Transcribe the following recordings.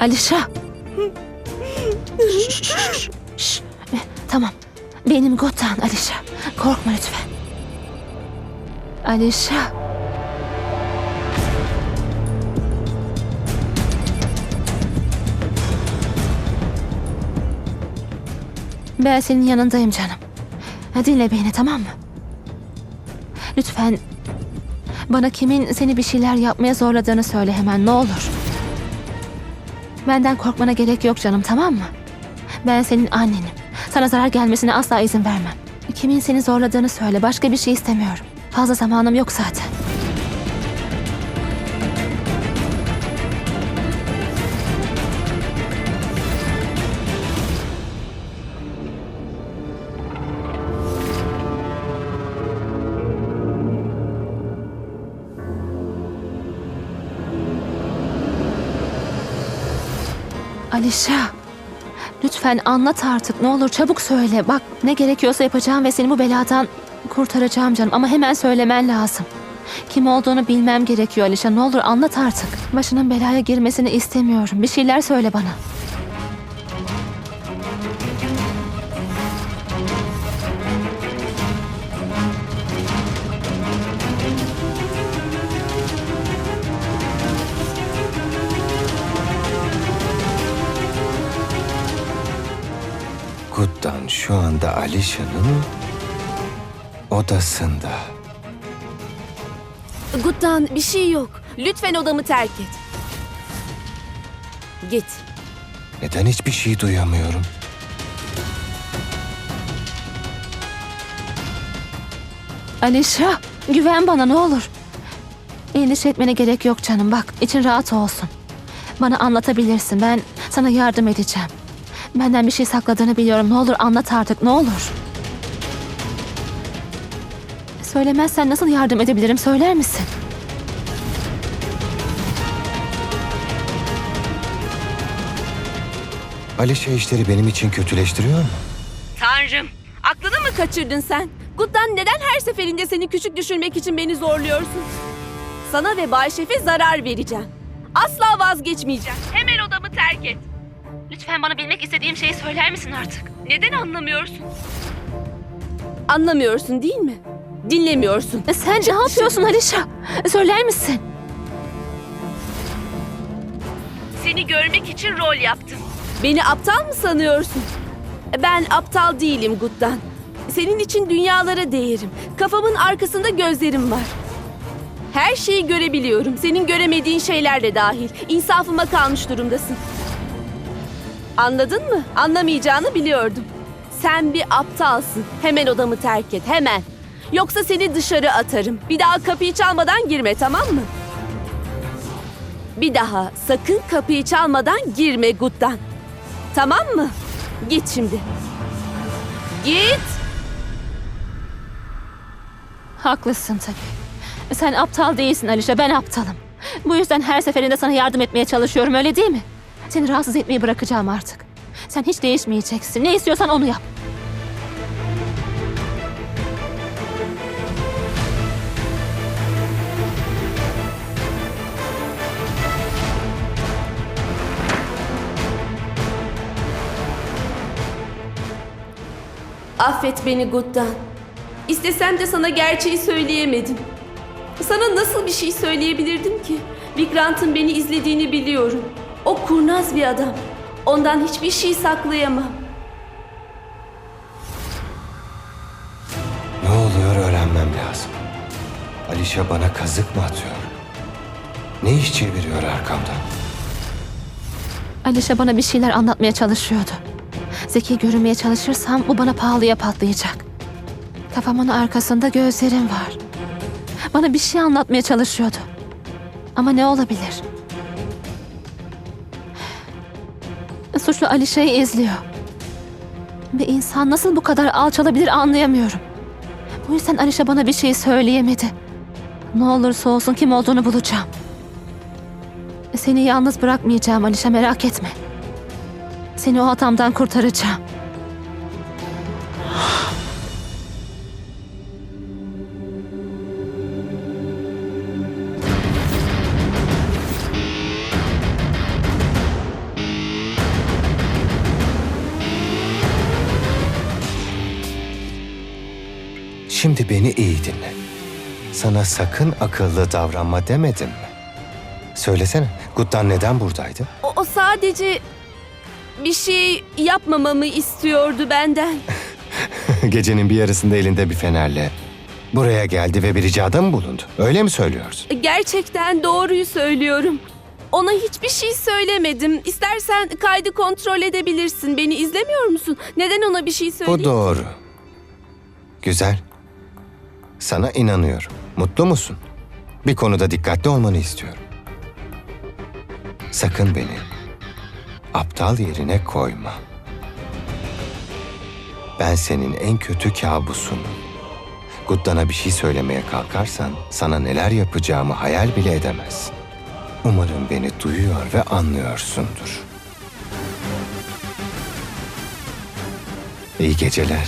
Alişa. Alişa. Şş, şş, şş, şş. Tamam. Benim Gotan Alişa. Korkma lütfen. Alişa. Ben senin yanındayım canım. Dinle beni tamam mı? Lütfen bana kimin seni bir şeyler yapmaya zorladığını söyle hemen ne olur. Benden korkmana gerek yok canım tamam mı? Ben senin annenim. Sana zarar gelmesine asla izin vermem. Kimin seni zorladığını söyle. Başka bir şey istemiyorum. Fazla zamanım yok zaten. Alişa. Lütfen anlat artık. Ne olur çabuk söyle. Bak ne gerekiyorsa yapacağım ve seni bu beladan kurtaracağım canım. Ama hemen söylemen lazım. Kim olduğunu bilmem gerekiyor Alişa. Ne olur anlat artık. Başının belaya girmesini istemiyorum. Bir şeyler söyle bana. Guttan şu anda Alişa'nın odasında. Guttan bir şey yok. Lütfen odamı terk et. Git. Neden hiçbir şey duyamıyorum? Alişa güven bana ne olur. Endişe etmene gerek yok canım. Bak için rahat olsun. Bana anlatabilirsin. Ben sana yardım edeceğim. Benden bir şey sakladığını biliyorum. Ne olur anlat artık ne olur. Söylemezsen nasıl yardım edebilirim söyler misin? Alişa işleri benim için kötüleştiriyor mu? Tanrım. Aklını mı kaçırdın sen? Guttan neden her seferinde seni küçük düşürmek için beni zorluyorsun? Sana ve Bay Şef'e zarar vereceğim. Asla vazgeçmeyeceğim. Hemen odamı terk et. Lütfen bana bilmek istediğim şeyi söyler misin artık? Neden anlamıyorsun? Anlamıyorsun değil mi? Dinlemiyorsun. E, Sen ne yapıyorsun Alişa? Söyler misin? Seni görmek için rol yaptım. Beni aptal mı sanıyorsun? Ben aptal değilim Guttan. Senin için dünyalara değerim. Kafamın arkasında gözlerim var. Her şeyi görebiliyorum. Senin göremediğin şeyler de dahil. İnsafıma kalmış durumdasın. Anladın mı? Anlamayacağını biliyordum. Sen bir aptalsın. Hemen odamı terk et, hemen. Yoksa seni dışarı atarım. Bir daha kapıyı çalmadan girme, tamam mı? Bir daha sakın kapıyı çalmadan girme Guttan. Tamam mı? Git şimdi. Git. Haklısın tabii. Sen aptal değilsin Alişa, ben aptalım. Bu yüzden her seferinde sana yardım etmeye çalışıyorum, öyle değil mi? Seni rahatsız etmeyi bırakacağım artık. Sen hiç değişmeyeceksin. Ne istiyorsan onu yap. Affet beni Guttan. İstesem de sana gerçeği söyleyemedim. Sana nasıl bir şey söyleyebilirdim ki? Vikrant'ın beni izlediğini biliyorum. O kurnaz bir adam. Ondan hiçbir şey saklayamam. Ne oluyor öğrenmem lazım. Alişa bana kazık mı atıyor? Ne iş çeviriyor arkamdan? Alişa bana bir şeyler anlatmaya çalışıyordu. Zeki görünmeye çalışırsam bu bana pahalıya patlayacak. Kafamın arkasında gözlerim var. Bana bir şey anlatmaya çalışıyordu. Ama ne olabilir? Suçlu Alişa'yı izliyor. Bir insan nasıl bu kadar alçalabilir anlayamıyorum. Bu yüzden Alişa bana bir şey söyleyemedi. Ne olursa olsun kim olduğunu bulacağım. Seni yalnız bırakmayacağım Alişa merak etme. Seni o adamdan kurtaracağım. Beni iyi dinle. Sana sakın akıllı davranma demedim mi? Söylesene, Guttan neden buradaydı? O, o sadece bir şey yapmamamı istiyordu benden. Gecenin bir yarısında elinde bir fenerle buraya geldi ve bir ricada mı bulundu? Öyle mi söylüyorsun? Gerçekten doğruyu söylüyorum. Ona hiçbir şey söylemedim. İstersen kaydı kontrol edebilirsin. Beni izlemiyor musun? Neden ona bir şey Bu söyleyeyim? doğru. Güzel. Sana inanıyorum. Mutlu musun? Bir konuda dikkatli olmanı istiyorum. Sakın beni aptal yerine koyma. Ben senin en kötü kabusunum. Guddan'a bir şey söylemeye kalkarsan sana neler yapacağımı hayal bile edemezsin. Umarım beni duyuyor ve anlıyorsundur. İyi geceler.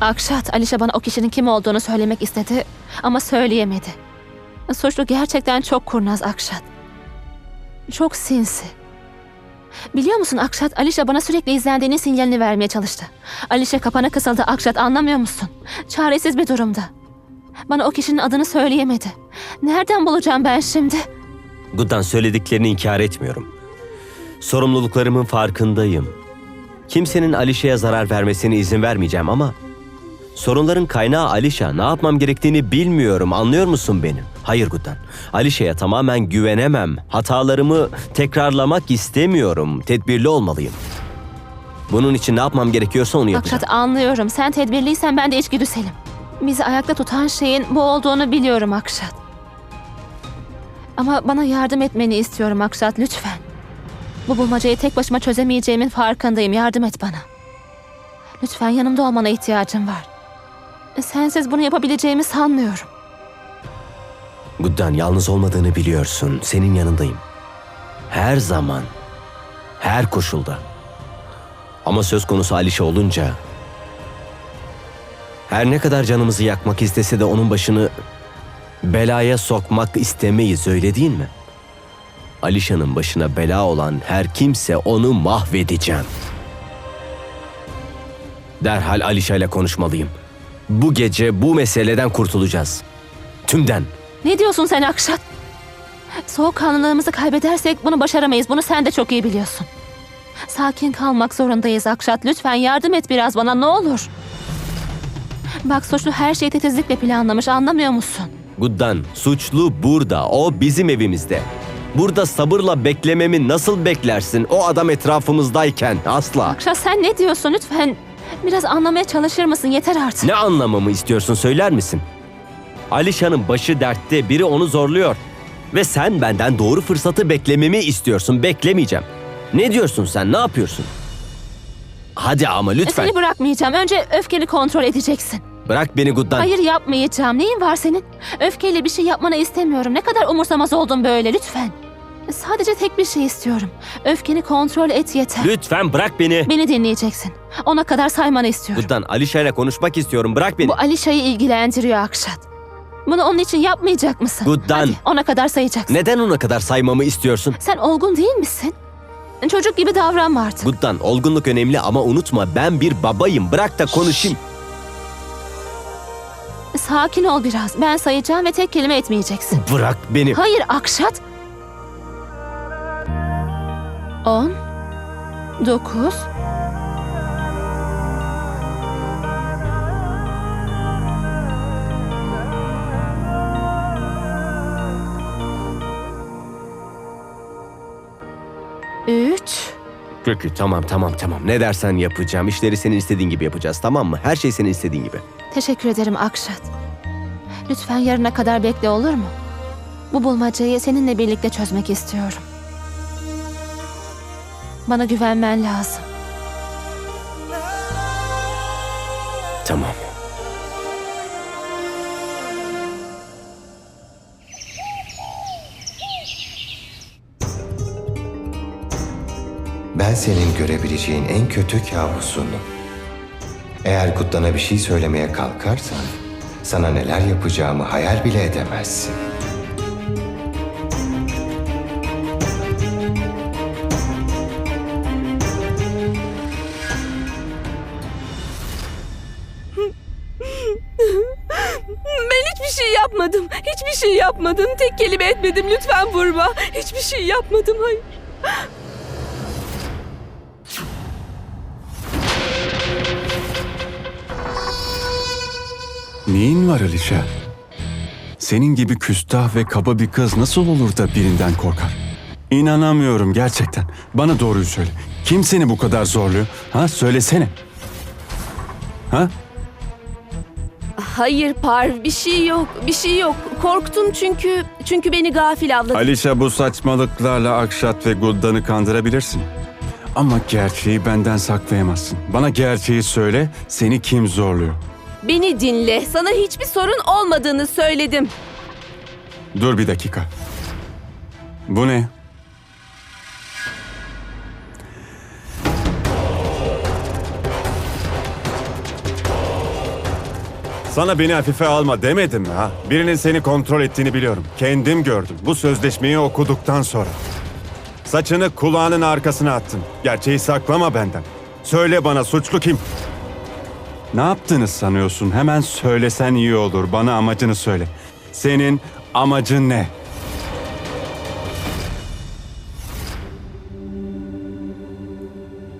Akşat, Alişe bana o kişinin kim olduğunu söylemek istedi ama söyleyemedi. Suçlu gerçekten çok kurnaz Akşat. Çok sinsi. Biliyor musun Akşat, Alişe bana sürekli izlendiğinin sinyalini vermeye çalıştı. Alişe kapana kısıldı Akşat anlamıyor musun? Çaresiz bir durumda. Bana o kişinin adını söyleyemedi. Nereden bulacağım ben şimdi? Guddan söylediklerini inkar etmiyorum. Sorumluluklarımın farkındayım. Kimsenin Alişe'ye zarar vermesine izin vermeyeceğim ama sorunların kaynağı Alişa. Ne yapmam gerektiğini bilmiyorum. Anlıyor musun beni? Hayır Guddan. Alişe'ye tamamen güvenemem. Hatalarımı tekrarlamak istemiyorum. Tedbirli olmalıyım. Bunun için ne yapmam gerekiyorsa onu yapacağım. Akşat anlıyorum. Sen tedbirliysen ben de içgüdüselim. Bizi ayakta tutan şeyin bu olduğunu biliyorum Akşat. Ama bana yardım etmeni istiyorum Akşat lütfen. Bu bulmacayı tek başıma çözemeyeceğimin farkındayım. Yardım et bana. Lütfen yanımda olmana ihtiyacım var. Sensiz bunu yapabileceğimi sanmıyorum. Guddan yalnız olmadığını biliyorsun. Senin yanındayım. Her zaman. Her koşulda. Ama söz konusu Alişe olunca... Her ne kadar canımızı yakmak istese de onun başını belaya sokmak istemeyiz öyle değil mi? Alişan'ın başına bela olan her kimse onu mahvedeceğim. Derhal Alişa ile konuşmalıyım. Bu gece bu meseleden kurtulacağız. Tümden. Ne diyorsun sen Akşat? Soğukkanlılığımızı kaybedersek bunu başaramayız. Bunu sen de çok iyi biliyorsun. Sakin kalmak zorundayız Akşat. Lütfen yardım et biraz bana ne olur. Bak suçlu her şeyi titizlikle planlamış anlamıyor musun? Guddan, suçlu burada. O bizim evimizde. Burada sabırla beklememi nasıl beklersin? O adam etrafımızdayken asla. Akşat sen ne diyorsun lütfen? Biraz anlamaya çalışır mısın? Yeter artık. Ne anlamamı istiyorsun söyler misin? Alişan'ın başı dertte, biri onu zorluyor. Ve sen benden doğru fırsatı beklememi istiyorsun. Beklemeyeceğim. Ne diyorsun sen? Ne yapıyorsun? Hadi ama lütfen. Seni bırakmayacağım. Önce öfkeni kontrol edeceksin. Bırak beni Guddan. Hayır yapmayacağım. Neyin var senin? Öfkeyle bir şey yapmanı istemiyorum. Ne kadar umursamaz oldun böyle lütfen. Sadece tek bir şey istiyorum. Öfkeni kontrol et yeter. Lütfen bırak beni. Beni dinleyeceksin. Ona kadar saymanı istiyorum. Guddan, Alişan'la konuşmak istiyorum. Bırak beni. Bu Alişa'yı ilgilendiriyor Akşat. Bunu onun için yapmayacak mısın? Guddan. Hadi ona kadar sayacaksın. Neden ona kadar saymamı istiyorsun? Sen olgun değil misin? Çocuk gibi davranma artık. Guddan, olgunluk önemli ama unutma ben bir babayım. Bırak da konuşayım. Sakin ol biraz. Ben sayacağım ve tek kelime etmeyeceksin. Bırak beni. Hayır Akşat. On. Dokuz. Üç. Peki tamam tamam tamam. Ne dersen yapacağım. İşleri senin istediğin gibi yapacağız tamam mı? Her şey senin istediğin gibi. Teşekkür ederim Akşat. Lütfen yarına kadar bekle olur mu? Bu bulmacayı seninle birlikte çözmek istiyorum. Bana güvenmen lazım. Tamam. Ben senin görebileceğin en kötü kabusunum. Eğer Guttan'a bir şey söylemeye kalkarsan, sana neler yapacağımı hayal bile edemezsin. Şey yapmadım. Tek kelime etmedim. Lütfen vurma. Hiçbir şey yapmadım. Hayır. Neyin var Alişa? Senin gibi küstah ve kaba bir kız nasıl olur da birinden korkar? İnanamıyorum gerçekten. Bana doğruyu söyle. Kim seni bu kadar zorluyor? Ha söylesene. Ha? Hayır Parv bir şey yok. Bir şey yok. Korktum çünkü çünkü beni gafil avladı. Alişa bu saçmalıklarla Akşat ve Guldan'ı kandırabilirsin. Ama gerçeği benden saklayamazsın. Bana gerçeği söyle, seni kim zorluyor? Beni dinle. Sana hiçbir sorun olmadığını söyledim. Dur bir dakika. Bu ne? Sana beni hafife alma demedim mi ha? Birinin seni kontrol ettiğini biliyorum. Kendim gördüm. Bu sözleşmeyi okuduktan sonra. Saçını kulağının arkasına attın. Gerçeği saklama benden. Söyle bana suçlu kim? Ne yaptığını sanıyorsun? Hemen söylesen iyi olur. Bana amacını söyle. Senin amacın ne?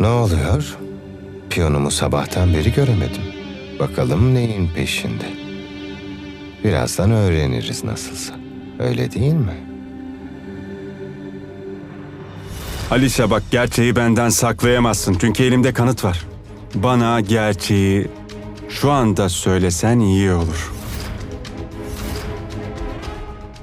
Ne oluyor? Piyonumu sabahtan beri göremedim. Bakalım neyin peşinde. Birazdan öğreniriz nasılsa. Öyle değil mi? Alişa bak gerçeği benden saklayamazsın çünkü elimde kanıt var. Bana gerçeği şu anda söylesen iyi olur.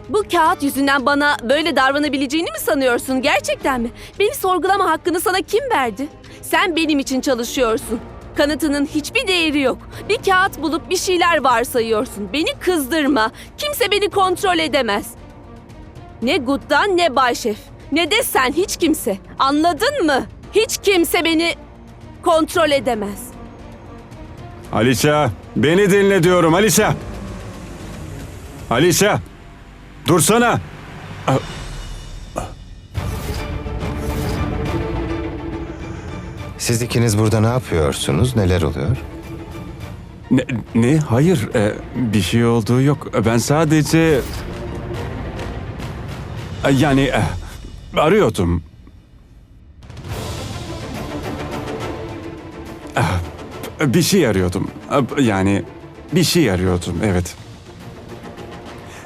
Bu kağıt yüzünden bana böyle davranabileceğini mi sanıyorsun? Gerçekten mi? Beni sorgulama hakkını sana kim verdi? Sen benim için çalışıyorsun. Kanıtının hiçbir değeri yok. Bir kağıt bulup bir şeyler varsayıyorsun. Beni kızdırma. Kimse beni kontrol edemez. Ne Gut'tan ne Bayşef. Ne de sen hiç kimse. Anladın mı? Hiç kimse beni kontrol edemez. Alişa beni dinle diyorum Alişa. Alişa dursana. Siz ikiniz burada ne yapıyorsunuz? Neler oluyor? Ne? ne? Hayır e, bir şey olduğu yok. Ben sadece... E, Yani e, arıyordum. Ah, Bir şey arıyordum. E, Yani bir şey arıyordum evet.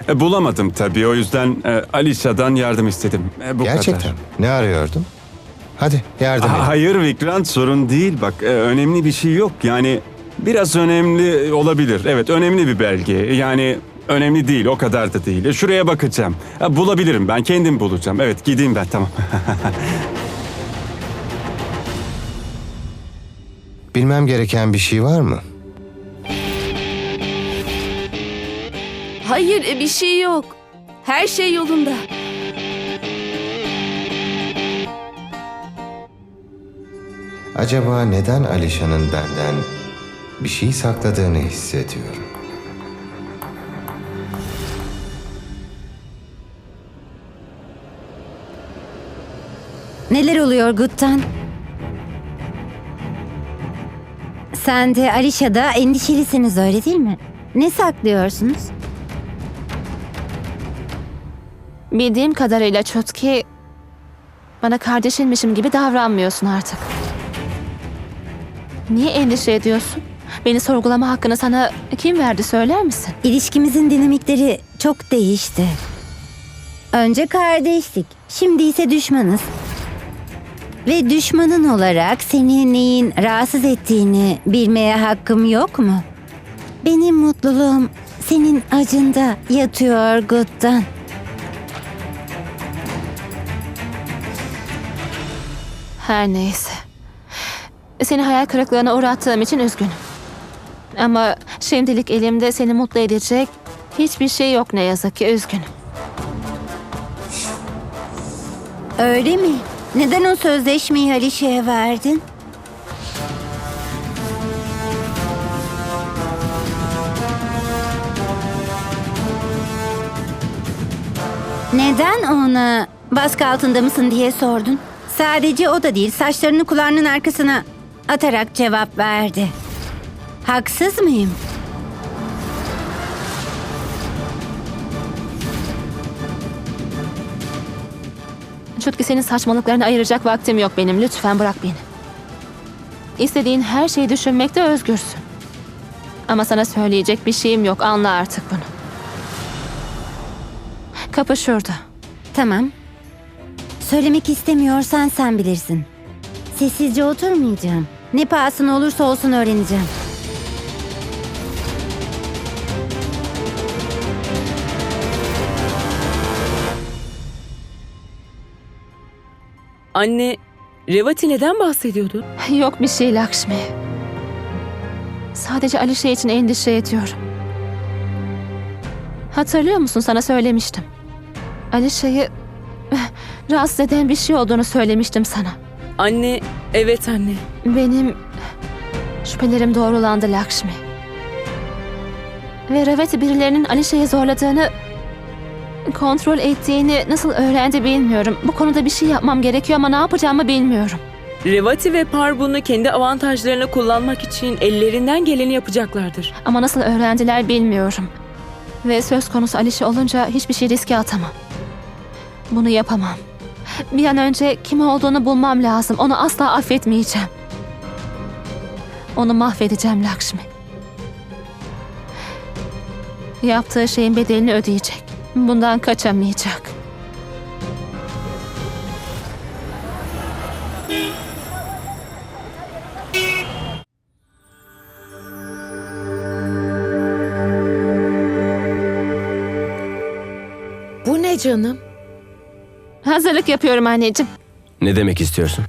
E, Bulamadım tabii o yüzden e, Alişa'dan yardım istedim. E, Bu Gerçekten. kadar. Ne arıyordun? Hadi yardım edin. Hayır Vikrant sorun değil bak e, önemli bir şey yok yani biraz önemli olabilir evet önemli bir belge yani önemli değil o kadar da değil E, şuraya bakacağım Ha, bulabilirim ben kendim bulacağım evet gideyim ben tamam Bilmem gereken bir şey var mı? Hayır bir şey yok. Her şey yolunda. Acaba neden Alişan'ın benden bir şey sakladığını hissediyorum? Neler oluyor Guttan? Sen de Alişa da endişelisiniz öyle değil mi? Ne saklıyorsunuz? Bildiğim kadarıyla Çotki bana kardeşinmişim gibi davranmıyorsun artık. Niye endişe ediyorsun? Beni sorgulama hakkını sana kim verdi söyler misin? İlişkimizin dinamikleri çok değişti. Önce kardeştik, şimdi ise düşmanız. Ve düşmanın olarak seni neyin rahatsız ettiğini bilmeye hakkım yok mu? Benim mutluluğum senin acında yatıyor Guttan. Her neyse. Seni hayal kırıklığına uğrattığım için üzgünüm. Ama şimdilik elimde seni mutlu edecek hiçbir şey yok ne yazık ki üzgünüm. Öyle mi? Neden o sözleşmeyi Alişe'ye verdin? Neden ona baskı altında mısın diye sordun? Sadece o da değil, saçlarını kulağının arkasına atarak cevap verdi. Haksız mıyım? Çutki senin saçmalıklarını ayıracak vaktim yok benim. Lütfen bırak beni. İstediğin her şeyi düşünmekte özgürsün. Ama sana söyleyecek bir şeyim yok. Anla artık bunu. Kapı şurada. Tamam. Söylemek istemiyorsan sen bilirsin. Sessizce oturmayacağım. Ne pahasına olursa olsun öğreneceğim. Anne, Revati neden bahsediyordu? Yok bir şey Lakşmi. Sadece Alişe için endişe ediyorum. Hatırlıyor musun sana söylemiştim. Alişe'yi rahatsız eden bir şey olduğunu söylemiştim sana. Anne, evet anne. Benim şüphelerim doğrulandı Lakşmi. Ve Ravati birilerinin Alişe'yi zorladığını, kontrol ettiğini nasıl öğrendi bilmiyorum. Bu konuda bir şey yapmam gerekiyor ama ne yapacağımı bilmiyorum. Revati ve Parvun'u kendi avantajlarını kullanmak için ellerinden geleni yapacaklardır. Ama nasıl öğrendiler bilmiyorum. Ve söz konusu Alişe olunca hiçbir şey riske atamam. Bunu yapamam. Bir an önce kim olduğunu bulmam lazım. Onu asla affetmeyeceğim. Onu mahvedeceğim Lakşmi. Yaptığı şeyin bedelini ödeyecek. Bundan kaçamayacak. Bu ne canım? Hazırlık yapıyorum anneciğim. Ne demek istiyorsun?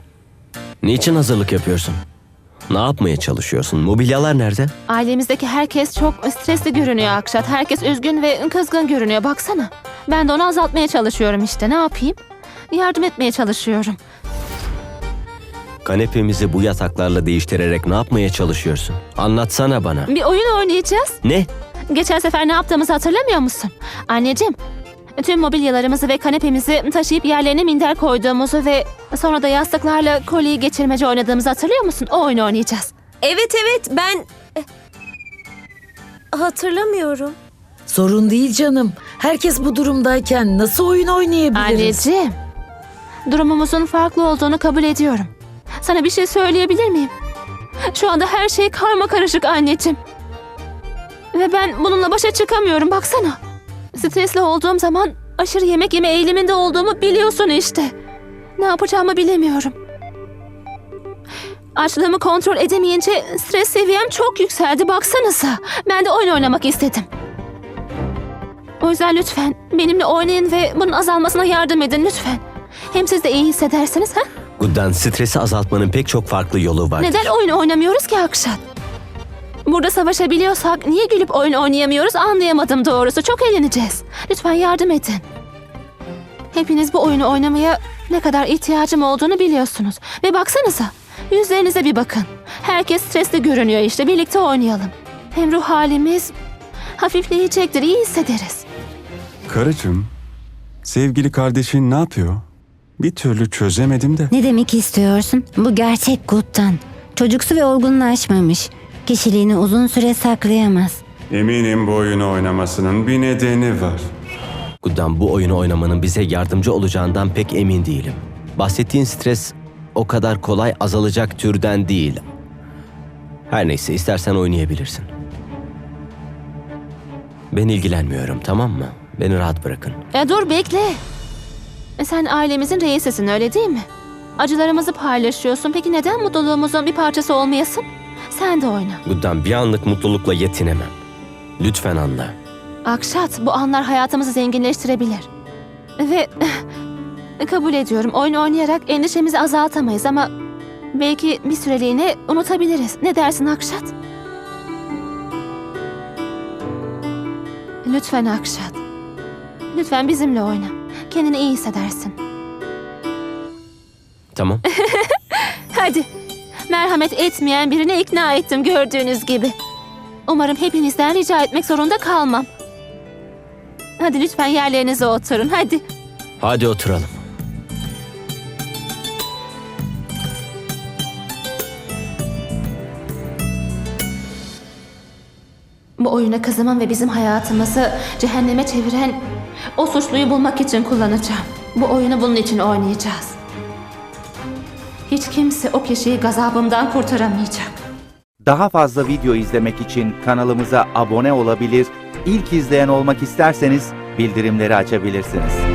Niçin hazırlık yapıyorsun? Ne yapmaya çalışıyorsun? Mobilyalar nerede? Ailemizdeki herkes çok stresli görünüyor Akşat. Herkes üzgün ve kızgın görünüyor. Baksana. Ben de onu azaltmaya çalışıyorum işte. Ne yapayım? Yardım etmeye çalışıyorum. Kanepemizi bu yataklarla değiştirerek ne yapmaya çalışıyorsun? Anlatsana bana. Bir oyun oynayacağız. Ne? Geçen sefer ne yaptığımızı hatırlamıyor musun? Anneciğim, tüm mobilyalarımızı ve kanepemizi taşıyıp yerlerine minder koyduğumuzu ve sonra da yastıklarla kolyeyi geçirmece oynadığımızı hatırlıyor musun? O oyunu oynayacağız. Evet evet ben... eh, Hatırlamıyorum. Sorun değil canım. Herkes bu durumdayken nasıl oyun oynayabiliriz? Anneciğim, durumumuzun farklı olduğunu kabul ediyorum. Sana bir şey söyleyebilir miyim? Şu anda her şey karma karışık anneciğim. Ve ben bununla başa çıkamıyorum baksana. Stresli olduğum zaman aşırı yemek yeme eğiliminde olduğumu biliyorsun işte. Ne yapacağımı bilemiyorum. Açlığımı kontrol edemeyince stres seviyem çok yükseldi baksanıza. Ben de oyun oynamak istedim. O yüzden lütfen benimle oynayın ve bunun azalmasına yardım edin lütfen. Hem siz de iyi hissedersiniz ha? Guddan stresi azaltmanın pek çok farklı yolu var. Neden oyun oynamıyoruz ki Akşat? Burada savaşabiliyorsak niye gülüp oyun oynayamıyoruz anlayamadım doğrusu. Çok eğleneceğiz. Lütfen yardım edin. Hepiniz bu oyunu oynamaya ne kadar ihtiyacım olduğunu biliyorsunuz. Ve baksanıza, yüzlerinize bir bakın. Herkes stresli görünüyor işte, birlikte oynayalım. Hem ruh halimiz hafifleyecektir, iyi hissederiz. Karıcığım, sevgili kardeşin ne yapıyor? Bir türlü çözemedim de. Ne demek istiyorsun? Bu gerçek Gut'tan. Çocuksu ve olgunlaşmamış. Kişiliğini uzun süre saklayamaz. Eminim bu oyunu oynamasının bir nedeni var. Guddan bu oyunu oynamanın bize yardımcı olacağından pek emin değilim. Bahsettiğin stres o kadar kolay azalacak türden değil. Her neyse istersen oynayabilirsin. Ben ilgilenmiyorum tamam mı? Beni rahat bırakın. E dur bekle. E, Sen ailemizin reisisin öyle değil mi? Acılarımızı paylaşıyorsun. Peki neden mutluluğumuzun bir parçası olmayasın? Sen de oyna. Guddan bir anlık mutlulukla yetinemem. Lütfen anla. Akşat bu anlar hayatımızı zenginleştirebilir. Ve kabul ediyorum oyun oynayarak endişemizi azaltamayız ama belki bir süreliğine unutabiliriz. Ne dersin Akşat? Lütfen Akşat. Lütfen bizimle oyna. Kendini iyi hissedersin. Tamam. Hadi. Merhamet etmeyen birine ikna ettim gördüğünüz gibi. Umarım hepinizden rica etmek zorunda kalmam. Hadi lütfen yerlerinize oturun. Hadi. Hadi oturalım. Bu oyuna kızımın ve bizim hayatımızı cehenneme çeviren o suçluyu bulmak için kullanacağım. Bu oyunu bunun için oynayacağız. Hiç kimse o kişiyi gazabımdan kurtaramayacak. Daha fazla video izlemek için kanalımıza abone olabilir, ilk izleyen olmak isterseniz bildirimleri açabilirsiniz.